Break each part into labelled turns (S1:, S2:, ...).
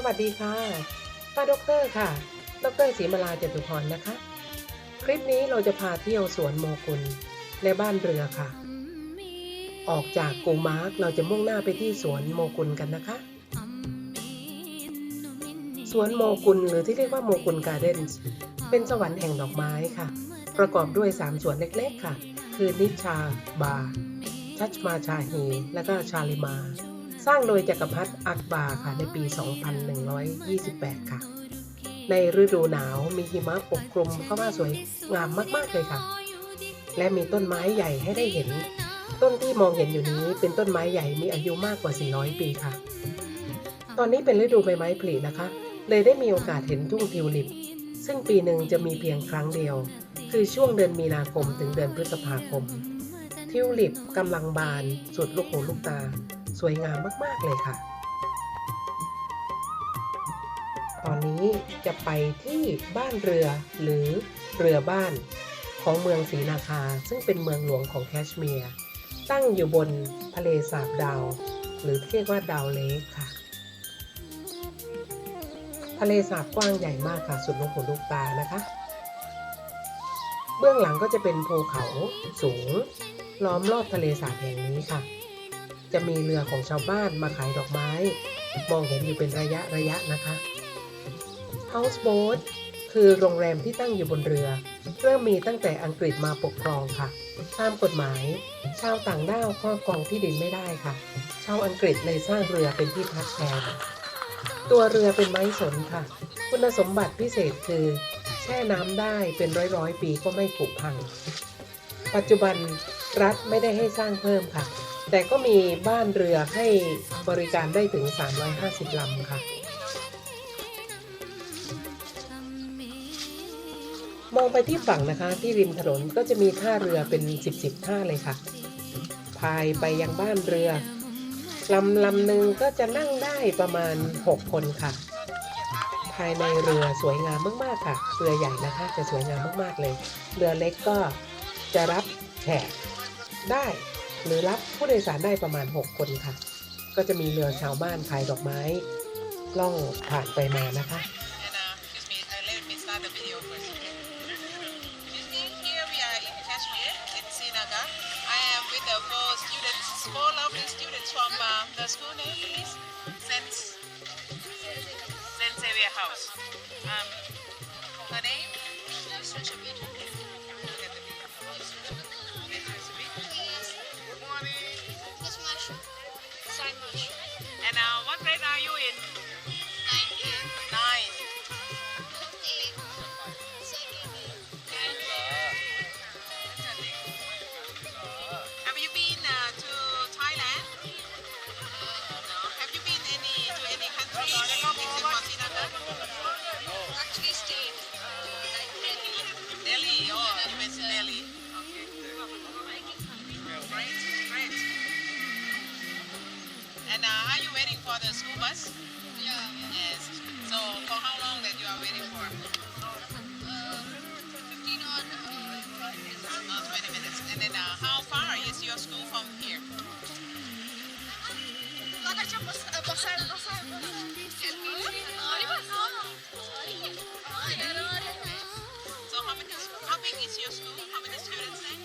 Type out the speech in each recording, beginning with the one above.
S1: สวัสดีค่ะ ป้าด็อกเตอร์ค่ะ ดรศรีมาลาจตุพรนะคะ คลิปนี้เราจะพาเที่ยวสวนโมกุลและบ้านเรือค่ะ ออกจากกูมาร์กเราจะมุ่งหน้าไปที่สวนโมกุลกันนะคะ สวนโมกุลหรือที่เรียกว่าโมกุลการ์เดนเป็นสวรรค์แห่งดอกไม้ค่ะ ประกอบด้วย 3 สวนเล็กๆค่ะ คือนิชา บา ชัชมาชาฮี และก็ชาลิมา สร้างโดยจักรพรรดิอักบาค่ะในปี 2128 ค่ะ ในฤดูหนาวมีหิมะปกคลุมเข้ามาสวยงามมาก ๆ เลยค่ะ และมีต้นไม้ใหญ่ให้ได้เห็น ต้นที่มองเห็นอยู่นี้เป็นต้นไม้ใหญ่มีอายุมากกว่า 400 ปีค่ะ ตอนนี้เป็นฤดูใบไม้ผลินะคะ เลยได้มีโอกาสเห็นทุ่งทิวลิป ซึ่งปีหนึ่งจะมีเพียงครั้งเดียว คือช่วงเดือนมีนาคมถึงเดือนพฤษภาคม ทิวลิปกำลังบานสุดลูกหูลูกตา สวยงามมาก ๆ เลยค่ะ ตอนนี้จะไปที่บ้านเรือหรือเรือบ้านของเมืองศรีนาคา ซึ่งเป็นเมืองหลวงของแคชเมียร์ ตั้งอยู่บนทะเลสาบดาว หรือเรียกว่าดาวเลกค่ะ ทะเลสาบกว้างใหญ่มากค่ะ สุดลูกหูลูกตานะคะ เบื้องหลังก็จะเป็นภูเขาสูง ล้อมรอบทะเลสาบแห่งนี้ค่ะ จะมีเรือของชาวบ้านมาขายดอกไม้ มองเห็นอยู่เป็นระยะระยะนะคะ Houseboat คือโรงแรมที่ตั้งอยู่บนเรือ เริ่มมีตั้งแต่อังกฤษมาปกครองค่ะ ตามกฎหมาย ชาวต่างด้าวครอบครองที่ดินไม่ได้ค่ะ ชาวอังกฤษเลยสร้างเรือเป็นที่พักแทน ตัวเรือเป็นไม้สนค่ะ คุณสมบัติพิเศษคือ แช่น้ำได้เป็นร้อยร้อยๆปีก็ไม่ผุพัง ปัจจุบันรัฐไม่ได้ให้สร้างเพิ่มค่ะ แต่ก็มีบ้านเรือให้บริการได้ถึง 350 ลำค่ะ มองไปที่ฝั่งนะคะที่ริมถนนก็จะมีท่าเรือเป็น 10บท่าเลยค่ะ พายไปยังบ้านเรือลำลำหนึ่งก็จะนั่งได้ประมาณ 6 คนค่ะ ภายในเรือสวยงามมาก ๆ ค่ะ เรือใหญ่นะคะจะสวยงามมาก ๆ เลย เรือเล็กก็จะรับแขกได้ หรือรับผู้โดยสารได้ประมาณ 6 คนค่ะ ก็จะมีเรือชาวบ้านขายดอกไม้ล่องผ่านไปมานะคะ
S2: And uh, are you waiting for the school bus? Yeah. Yes. So for how long that you are waiting for? Oh, 20 minutes. And then uh, how far is your school from here? So how many? How big is your school? How many students there?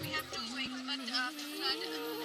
S3: We have two wings, but uh,